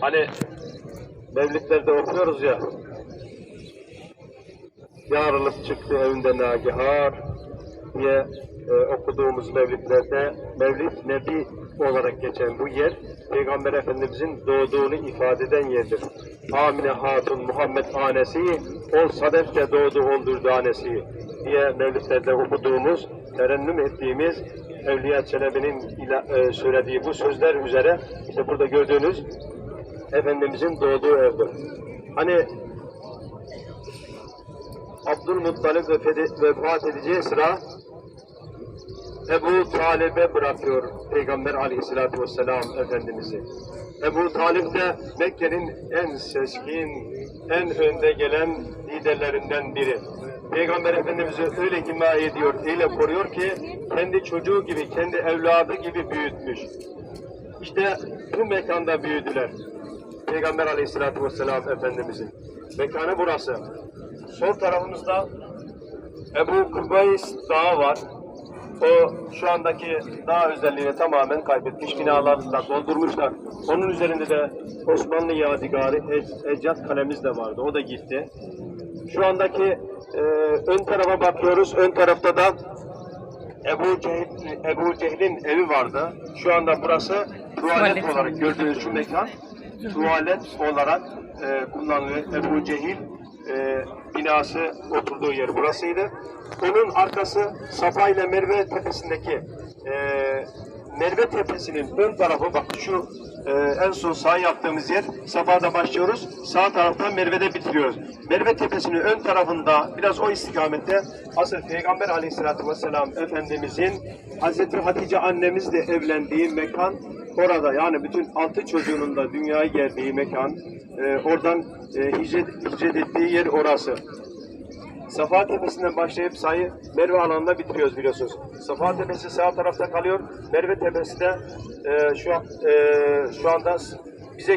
Hani mevlitlerde okuyoruz ya. Yarılıp çıktı evinde nagihar diye e, okuduğumuz mevlitlerde Mevlid Nebi olarak geçen bu yer Peygamber Efendimizin doğduğunu ifade eden yerdir. Amine Hatun Muhammed Anesi ol sadefte doğdu oldur danesi diye mevlitlerde okuduğumuz, terennüm ettiğimiz Evliya Çelebi'nin e, söylediği bu sözler üzere işte burada gördüğünüz Efendimizin doğduğu evdir. Hani Abdülmuttalip vefat- edeceği sıra Ebu Talib'e bırakıyor Peygamber aleyhissalatü vesselam Efendimiz'i. Ebu Talip de Mekke'nin en seskin, en önde gelen liderlerinden biri. Peygamber Efendimiz'i öyle himaye ediyor, öyle koruyor ki kendi çocuğu gibi, kendi evladı gibi büyütmüş. İşte bu mekanda büyüdüler. Peygamber aleyhissalatü vesselam Efendimiz'in. Mekanı burası. Sol tarafımızda Ebu Kubays Dağı var. O şu andaki dağ özelliğini tamamen kaybetmiş. Binalarla doldurmuşlar. Onun üzerinde de Osmanlı yadigarı Ec- Ecdat kalemiz de vardı. O da gitti. Şu andaki e, ön tarafa bakıyoruz. Ön tarafta da Ebu, Cehil, Ebu Cehil'in evi vardı. Şu anda burası Tuvalet. olarak gördüğünüz şu mekan tuvalet olarak e, kullanılıyor. Ebu Cehil e, binası oturduğu yer burasıydı. Onun arkası Safa ile Merve tepesindeki e, Merve tepesinin ön tarafı bak şu e, en son sağ yaptığımız yer Safa'da başlıyoruz. Sağ taraftan Merve'de bitiriyoruz. Merve tepesinin ön tarafında biraz o istikamette asıl Peygamber aleyhissalatü vesselam Efendimizin Hazreti Hatice annemizle evlendiği mekan orada yani bütün altı çocuğunun da dünyaya geldiği mekan e, oradan e, hicret, hicret ettiği yer orası. Safa Tepesi'nden başlayıp sayı Merve alanında bitiriyoruz biliyorsunuz. Safa Tepesi sağ tarafta kalıyor. Merve Tepesi de e, şu e, şu anda